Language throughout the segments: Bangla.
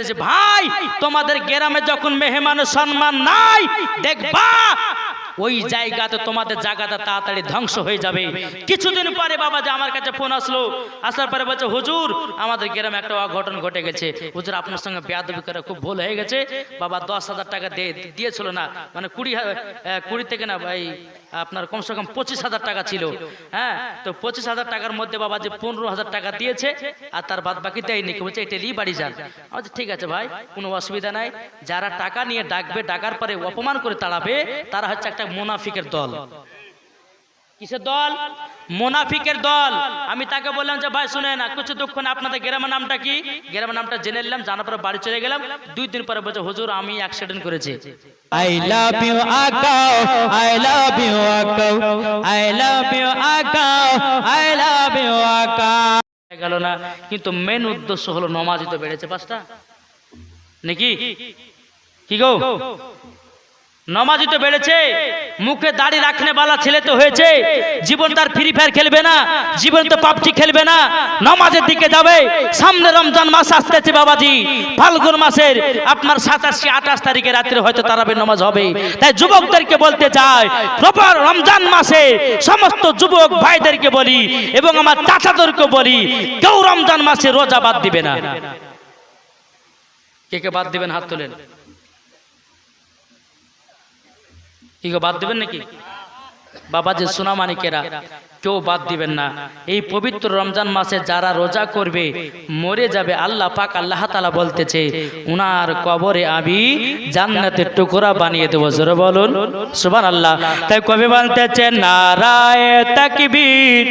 বলতেছে, ভাই, তোমাদের গ্রামে যখন মেহমানের সম্মান নাই, দেখবা, ওই জায়গাতে তোমাদের জায়গাটা তাড়াতাড়ি ধ্বংস হয়ে যাবে। কিছুদিন পরে বাবা যে আমার কাছে ফোন আসলো। আসার পরে বলছে, হুজুর, আমাদের গ্রামে একটা অঘটন ঘটে গেছে। হুজুর, আপনার সঙ্গে বেয়াদবি করে খুব ভুল হয়ে গেছে। বাবা দশ হাজার টাকা দিয়ে দিয়েছিল না মানে কুড়ি কুড়ি থেকে না, ভাই আপনার কমসে কম পঁচিশ হাজার টাকা ছিল। হ্যাঁ তো পঁচিশ হাজার টাকার মধ্যে বাবা যে পনেরো হাজার টাকা দিয়েছে, আর তার বাদ বাকি দেয়নি, কি বলছে, এটা বাড়ি যান। আচ্ছা ঠিক আছে ভাই, কোনো অসুবিধা নাই। যারা টাকা নিয়ে ডাকবে, ডাকার পরে অপমান করে তাড়াবে, তারা হচ্ছে একটা মুনাফিকের দল। কিসের দল মোনাফিকের দল আমি তাকে বললাম যে ভাই শুনে না কিছু দুঃখ না আপনাদের গ্রামের নামটা কি গ্রামের নামটা জেনে নিলাম জানার পরে বাড়ি চলে গেলাম দুই দিন পরে বলছে হুজুর আমি অ্যাক্সিডেন্ট করেছি I love you, Akao. I love you, Akao. I love you, Akao. I love you, Akao. গেল না কিন্তু মেন উদ্দেশ্য হলো নমাজই তো বেড়েছে পাঁচটা নাকি কি গো নমাজই তো বেড়েছে। মুখে দাড়ি রাখনে বালা ছেলে তো হয়েছে। জীবন তার ফ্রি ফায়ার খেলবে না। জীবন তো পাবজি খেলবে না। নমাজের দিকে যাবে। সামনে রমজান মাস আসতেছে বাবাজি। ফাল্গুন মাসের আপনার সাতাশি আঠাশ তারিখে রাত্রে হয়তো তারাবের নমাজ হবে। তাই যুবকদেরকে বলতে চাই, প্রপার রমজান মাসে সমস্ত যুবক ভাইদেরকে বলি এবং আমার চাচাদেরকে বলি, কেউ রমজান মাসে রোজা বাদ দিবে না। কে কে বাদ দিবেন হাত তোলেন? কি বাদ দেবেন নাকি? বাবা যে সোনামানিকেরা কেউ বাদ দিবেন না। এই পবিত্র রমজান মাসে যারা রোজা করবে, মরে যাবে আল্লাহ পাক আল্লাহ তালা বলতেছে, উনার কবরে আমি জান্নাতের টুকরা বানিয়ে দেবো। জোরে বলুন সুবান আল্লাহ তাই কবি বলতেছে নারায় তাকবীর,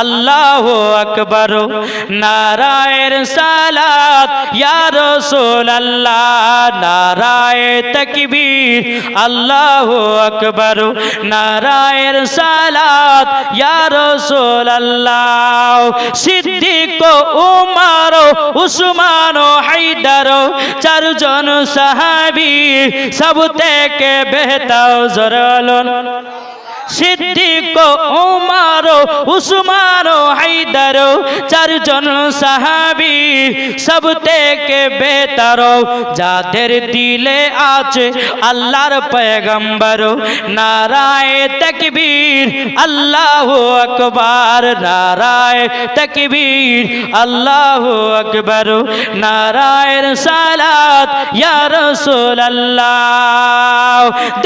আল্লাহ আকবর, নারায়ের সালাত, ইয়া রাসূল আল্লাহ নারায় তাকবীর, আল্লাহ আকবর, নারায়ের সালাত ইয়া রাসূল আল্লাহ সিদ্দিক উমার উসমান হাইদার চারজন সাহাবি সব থেকে বেহতা জরলন সিদ্দিক উমার উসমান হায়দার চারজন সাহাবি সব থেকে বেতার। যাদের দিলে আছে আল্লাহর পয়গম্বর, নারায় তকবীর, আল্লাহ আকবার, নারায় তকবীর, আল্লাহ আকবার, নারায়ের সালাত, ইয়া রাসূলুল্লাহ।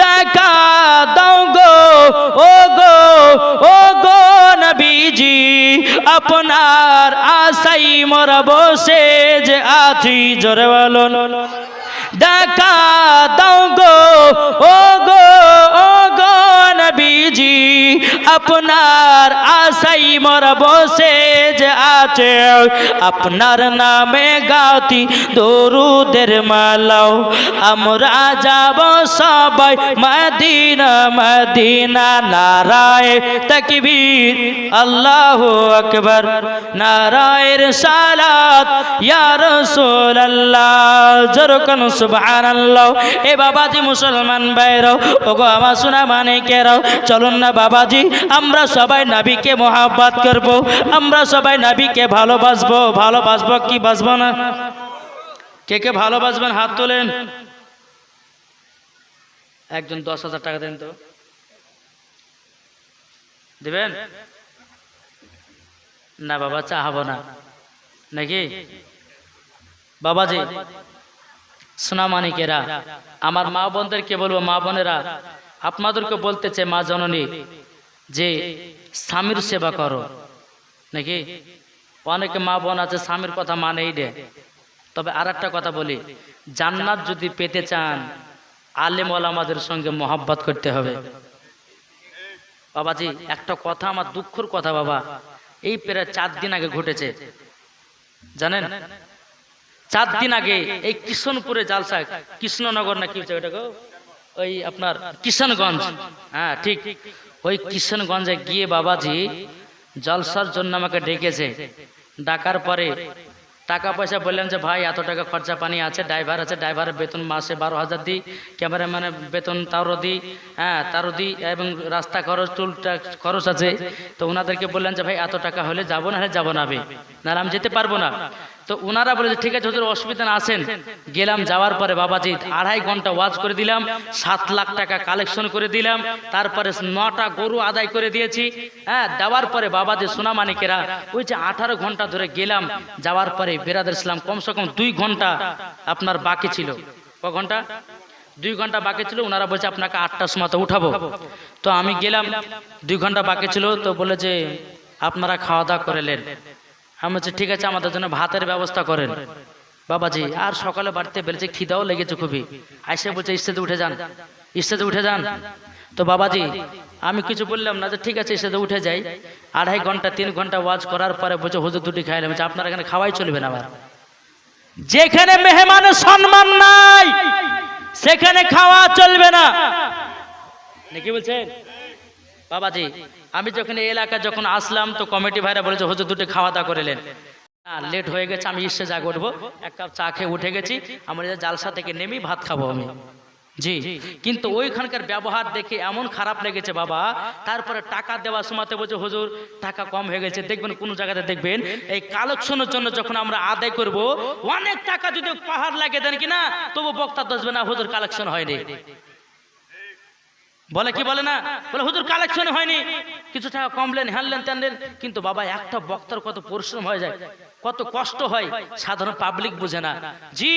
দেখা দাও গো ও গো ও গো নবীজি, আপনার আশাই মোর বসে যে আছি জোরে বলুন। দেখা দাও গো ও গো ও গো নবীজি, আপনার আশাই মোর বসে যে আছে। আপনার নামে গাতি দরুদের মালাও। আমরা যাব সবাই মদিনা মদিনা নারায় তকবীর। আল্লাহু আকবার। নারায়ের সালাত, ইয়া রাসূলুল্লাহ। জরকন সুবহানাল্লাহ। এ বাবাজি মুসলমান ভাইরাও, ওগো আমার সোনা মানে কেরাও চলুন না বাবাজি, আমরা সবাই নবীকে মোহাব্বত করব, আমরা সবাই নবীকে ভালোবাসবো। ভালোবাসবো কি বাসবো না? কে কে ভালোবাসবেন? হাত তোলেন। একজন দশ হাজার টাকা দেন তো। দিবেন? না বাবা চাহাবো না। নাকি? বাবাজি সোনামানিকেরা আমার মা বোনদেরকে বলব, মা বোনেরা আপনাদেরকে বলতেছে মা জননী, যে স্বামীর সেবা করো। নাকি? অনেকে মা বোন আছে, স্বামীর কথা মানেই দে তবে আর একটা কথা বলি, জান্নাত যদি পেতে চান আলেম আমাদের সঙ্গে মহাব্বত করতে হবে। বাবাজি, একটা কথা আমার দুঃখর কথা বাবা। এই প্রায় চার দিন আগে ঘটেছে। জানেন? চার দিন আগে এই কিষণপুরে জালসা, কৃষ্ণনগর না কি ওটা গো? ওই আপনার কিষণগঞ্জ হ্যাঁ ঠিক। ওই কিষণগঞ্জে গিয়ে বাবাজি জলসার জন্য আমাকে ডেকেছে। ডাকার পরে টাকা পয়সা বললেন যে, ভাই, এত টাকা খরচা পানি আছে, ড্রাইভার আছে, ড্রাইভারের বেতন মাসে বারো হাজার দিই ক্যামেরাম্যানের বেতন তারও দিই হ্যাঁ তারও দিই এবং রাস্তা খরচ, টুল খরচ আছে। তো ওনাদেরকে বললেন যে, ভাই, এত টাকা হলে যাব না হলে যাব না আমি নাহলে আমি যেতে পারব না। তো ওনারা বলে যে, ঠিক আছে হুজুর অসুবিধা না আসেন। গেলাম যাওয়ার পরে বাবাজি আড়াই ঘণ্টা ওয়াজ করে দিলাম সাত লাখ টাকা কালেকশন করে দিলাম তারপরে নটা গরু আদায় করে দিয়েছি। হ্যাঁ দেওয়ার পরে বাবাজি সোনামানিকেরা ওই যে আঠারো ঘণ্টা ধরে গেলাম যাওয়ার পরে বেরাদের ইসলাম কমসে কম দুই ঘণ্টা আপনার বাকি ছিল। ক ঘণ্টা? দুই ঘণ্টা বাকি ছিল ওনারা বলছে আপনাকে আটটার সময় তো উঠাবো। তো আমি গেলাম দুই ঘণ্টা বাকি ছিল তো বলে যে আপনারা খাওয়া দাওয়া করেলেন আমি বলছি, ঠিক আছে, আমাদের জন্য ভাতের ব্যবস্থা করেন। বাবাজি, আর সকালে বাড়িতে বেড়েছে খিদাও লেগেছে খুবই। আইসে বলছে, স্টেজে উঠে যান। স্টেজে উঠে যান? তো বাবাজি, আমি কিছু বললাম না যে, ঠিক আছে, স্টেজে উঠে যাই। আড়াই ঘণ্টা, তিন ঘণ্টা ওয়াজ করার পরে বলছে, হুজুর দুটি খাইলাম। আপনার এখানে খাওয়াই চলবে না আবার? যেখানে মেহমানের সম্মান নাই, সেখানে খাওয়া চলবে না। নাকি বলছেন? বাবাজি, আমি যখন এই এলাকায় যখন আসলাম, তো কমিটি ভাইরা বলেছে, হুজুর, দুটো খাওয়া দাওয়া করেলেন না লেট হয়ে গেছে, আমি ইসে জাগ করব এক কাপ চা খেয়ে উঠে গেছি, আমার জালসা থেকে নেমেই ভাত খাব আমি। জি, কিন্তু ওইখানকার ব্যবহার দেখে এমন খারাপ লেগেছে বাবা, তারপরে টাকা দেওয়ার সময়তে বলছে, হুজুর, টাকা কম হয়ে গেছে, দেখবেন কোন জায়গাতে দেখবেন, এই কালেকশনের জন্য যখন আমরা আদায় করব, অনেক টাকা যদি পাহাড় লাগিয়ে দেন কিনা, তবু বক্তা দসবে না, হুজুর, কালেকশন হয়নি। বলে কি বলে না? বলে, হুজুর কালেকশন হয়নি। কিছু টাকা কমলেন হ্যানলেন ত্যানলেন কিন্তু বাবা, একটা বক্তার কত পরিশ্রম হয়ে যায়, কত কষ্ট হয়, সাধারণ পাবলিক বুঝে না। জি,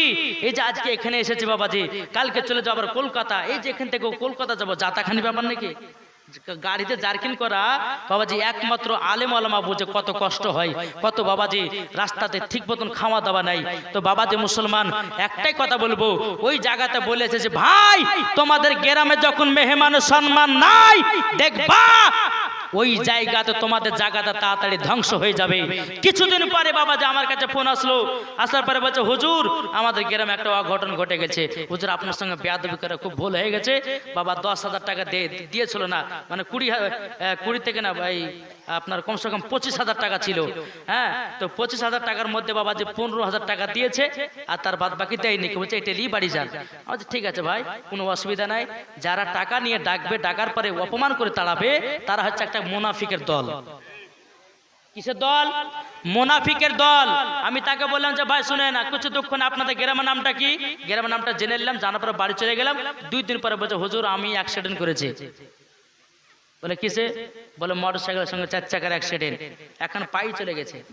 এই যে আজকে এখানে এসেছি বাবাজি, কালকে চলে যাব আবার কলকাতা, এই যে এখান থেকে কলকাতা যাব, যাতাখানি ব্যাপার নাকি? গাড়িতে জার্কিন করা, বাবাজি, একমাত্র আলেম আলমা বুঝে কত কষ্ট হয়, কত বাবাজি, রাস্তাতে ঠিক মতন খাওয়া দাওয়া নাই। তো বাবাজি মুসলমান, একটাই কথা বলব, ওই জায়গাতে বলেছে যে, ভাই, তোমাদের গ্রামে যখন মেহমানের সম্মান নাই, দেখবা ওই জায়গাতে তোমাদের জায়গাটা তাড়াতাড়ি ধ্বংস হয়ে যাবে। কিছুদিন পরে বাবা যে আমার কাছে ফোন আসলো। আসার পরে বলছে, হুজুর, আমাদের গ্রামে একটা অঘটন ঘটে গেছে। হুজুর, আপনার সঙ্গে বেয়াদবি করে খুব ভুল হয়ে গেছে। বাবা দশ হাজার টাকা দিয়ে দিয়েছিল না মানে কুড়ি কুড়ি থেকে না, ভাই, আপনার কমসে কম পঁচিশ হাজার টাকা ছিল। হ্যাঁ তো পঁচিশ হাজার টাকার মধ্যে বাবা যে পনেরো হাজার টাকা দিয়েছে আর তার বাদ বাকি দেয়নি বলছে, এটা নিয়ে বাড়ি যান। আচ্ছা ঠিক আছে ভাই, কোনো অসুবিধা নাই। যারা টাকা নিয়ে ডাকবে, ডাকার পরে অপমান করে তাড়াবে, তারা হচ্ছে একটা মোনাফিকের দল। কিসের দল? মোনাফিকের দল। আমি তাকে বললাম যে, ভাই শুনে না কিছু দুঃখ না, আপনাদের গ্রামের নামটা কি? গ্রামের নামটা জেনে নিলাম, জানার পরে বাড়ি চলে গেলাম। দুই দিন পরে বলছে, হুজুর, আমি অ্যাক্সিডেন্ট করেছি। বলে, কিসে? বলে মোটর সাইকেলের সঙ্গে চার চাকার অ্যাক্সিডেন্ট এখন পাই চলে গেছে।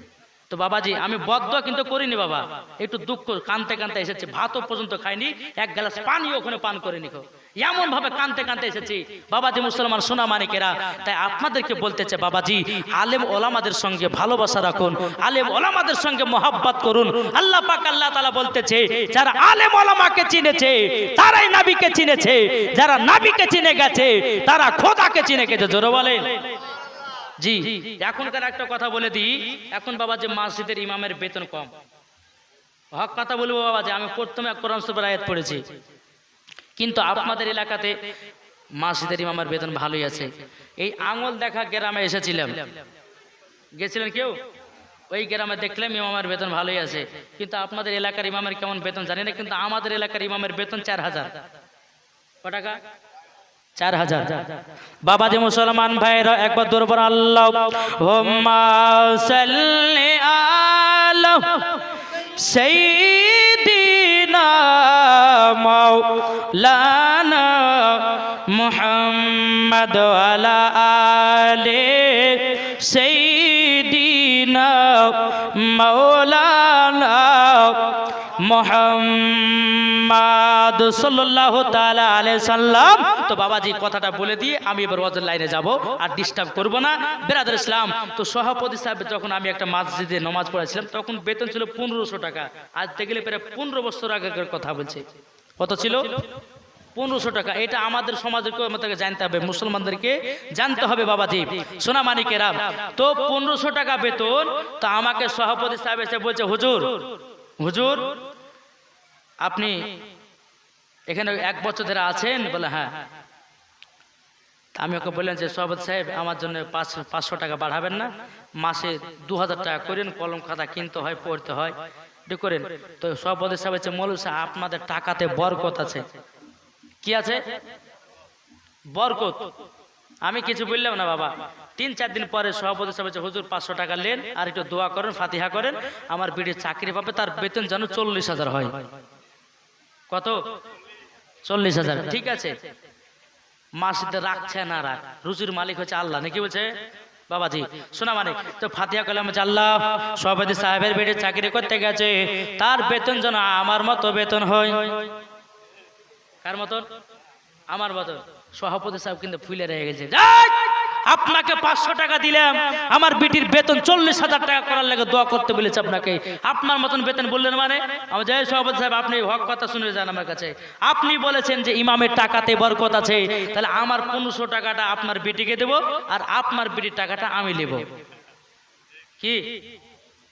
তো বাবাজি, আমি বদ্ধ কিন্তু করিনি বাবা। একটু দুঃখ, কানতে কানতে এসেছে। ভাতও পর্যন্ত খাইনি, এক গ্লাস পানি ওখানে পান করে নিকো এমন ভাবে কানতে কানতে এসেছি। বাবাজি মুসলমান সোনা মানিকেরা, তাই আপনাদেরকে বলতেছে বাবাজি, আলেম ওলামাদের সঙ্গে ভালোবাসা রাখুন, আলেম ওলামাদের সঙ্গে মোহাব্বত করুন। আল্লাহ পাক আল্লাহ তালা বলতেছে, যারা আলেম ওলামাকে চিনেছে, তারাই নাবিকে চিনেছে, যারা নাবিকে চিনে গেছে, তারা খোদাকে চিনে গেছে। জোরে বলেন। জি, এখনকার একটা কথা বলে দিই, এখন বাবা যে মসজিদের ইমামের বেতন কম। হক কথা বলব বাবা যে আমি প্রথমে কোরআন সুপার আয়াত পড়েছি। কিন্তু আপনাদের এলাকাতে মাসিদের ইমামের বেতন ভালোই আছে। এই আঙুল দেখা গ্রামে এসেছিলাম। গেছিলেন কেউ? ওই গ্রামে দেখলাম ইমামের বেতন ভালোই আছে। কিন্তু আপনাদের এলাকার ইমামের কেমন বেতন জানি না, কিন্তু আমাদের এলাকার ইমামের বেতন চার হাজার। টাকা? চার হাজার। বাবা যে মুসলমান ভাইরা একবার দরবার আল্লাহ সাইয়্যিদিনা মাওলানা মুহাম্মদ আলা আলে সাইয়্যিদিনা মাওলানা মোহাম্মদ সাল্লাল্লাহু তাআলা আলাইহি সাল্লাম। তো বাবাজি কথাটা বলে দিয়ে আমি এবার ওয়াজের লাইনে যাব আর ডিস্টার্ব করব না। বেরাদার ইসলাম, তো সভাপতি সাহেব যখন আমি একটা মসজিদে নামাজ পড়াছিলাম তখন বেতন ছিল পনেরোশো টাকা। আজ দেখলে প্রায় পনেরো বছর আগেকার কথা বলছে। কত ছিল? পনেরোশো টাকা। এটা আমাদের সমাজকে আমাদেরকে জানতে হবে, মুসলমানদেরকে জানতে হবে বাবাজি। সোনা মানিকেরা তো পনেরোশো টাকা বেতন, তো আমাকে সভাপতি সাহেব এসে বলছে, হুজুর হুজুর, আপনি এখানে এক বছর ধরে আছেন, বলে হ্যাঁ। আমি ওকে বললাম যে সভাপতি সাহেব, আমার জন্য পাঁচ পাঁচশো টাকা বাড়াবেন না। মাসে দু হাজার টাকা করেন, কলম খাতা কিনতে হয়, পড়তে হয় করেন। তো সভাপতি সাহেব হচ্ছে আপনাদের টাকাতে বরকত আছে। কি আছে? বরকত। আমি কিছু বললাম না, বাবা। তিন, চার দিন পরে সভাপতি সাহেব হুজুর, পাঁচশো টাকা নেন আর একটু দোয়া করেন, ফাতিহা করেন। আমার বিড়ির চাকরি পাবে, তার বেতন যেন চল্লিশ হাজার হয়। কত? চল্লিশ হাজার। ঠিক আছে। মাসিতে রাখছে না রাখ রুজির মালিক হচ্ছে আল্লাহ। নাকি বলছে? বাবাজি শোনা মানে তো ফাতিয়া কলাম আল্লাহ সভাপতি সাহেবের বেটে চাকরি করতে গেছে তার বেতন যেন আমার মতো বেতন হয়। কার মতন? আমার মতন। সভাপতি সাহেব কিন্তু ফুলে রয়ে গেছে! আপনাকে পাঁচশো টাকা দিলাম। আমার বিটির বেতন চল্লিশ হাজার টাকা করার লাগে দোয়া করতে বলেছে আপনাকে। আপনার মতন বেতন বললেন মানে? আমার জয় সভাপতি সাহেব, আপনি হক কথা শুনে যান আমার কাছে। আপনি বলেছেন যে ইমামের টাকাতে বরকত আছে। তাহলে আমার পনেরোশো টাকাটা আপনার বিটিকে দেবো আর আপনার বিটির টাকাটা আমি নেব। কি?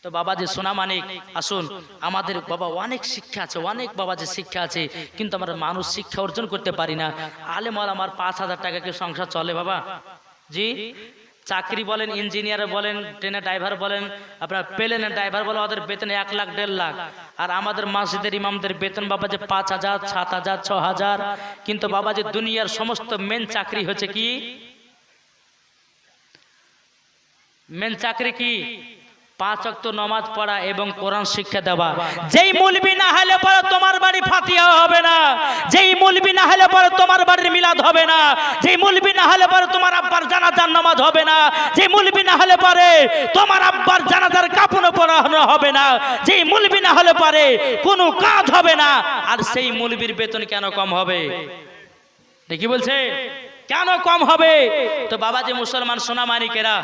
তো বাবা যে সোনা মানিক, আসুন, আমাদের বাবা অনেক শিক্ষা আছে, অনেক বাবা যে শিক্ষা আছে, কিন্তু আমরা মানুষ শিক্ষা অর্জন করতে পারি না। আলে মল আমার পাঁচ হাজার টাকা কি সংসার চলে বাবা? জি? চাকরি বলেন, ইঞ্জিনিয়ার বলেন, ট্রেনের ড্রাইভার বলেন, আপনার প্লেনের ড্রাইভার বলেন, ওদের বেতন এক লাখ, দেড় লাখ। আর আমাদের মসজিদের ইমামদের বেতন বাবা যে পাঁচ হাজার, সাত হাজার, ছ হাজার। কিন্তু বাবা যে দুনিয়ার সমস্ত মেন চাকরি হচ্ছে কি? মেন চাকরি কি? পাঁচ অক্ত নমাজ পড়া এবং কোরআন শিক্ষা দেওয়া। যেই মুলবি না হলে পরে তোমার বাড়ি ফাতিহা হবে না। হলে পরে তোমার বাড়ির মিলাদ হবে না। যে মুলবি না হলে পরে তোমার আব্বার জানাজার নামাজ হবে না। যে মুলবি না হলে পরে তোমার আব্বার জানাজার কাপড় পরানো হবে না। যে মুলবি না হলে পরে কোনো কাজ হবে না। আর সেই মুলবির বেতন কেন কম হবে? ঠিকই বলছে কেন কম হবে? তো বাবা যে মুসলমান সোনা মানিকেরা,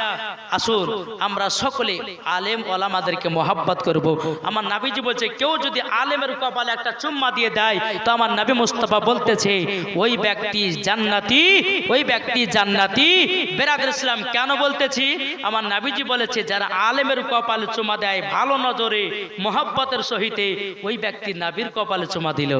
আসুন আমরা সকলে আলেম ওলামাদেরকে মোহাব্বত করব। আমার নাবিজি বলছে, কেউ যদি আলেমের কপালে একটা চুম্মা দিয়ে দেয়, তো আমার নাবি মুস্তফা বলতেছে, ওই ব্যক্তি জান্নাতি, ওই ব্যক্তি জান্নাতি। বেরাদের ইসলাম কেন বলতেছি? আমার নাবিজি বলেছে, যারা আলেমের কপালে চুমা দেয়, ভালো নজরে, মোহাব্বতের সহিতে ওই ব্যক্তি নাবির কপালে চুমা দিল।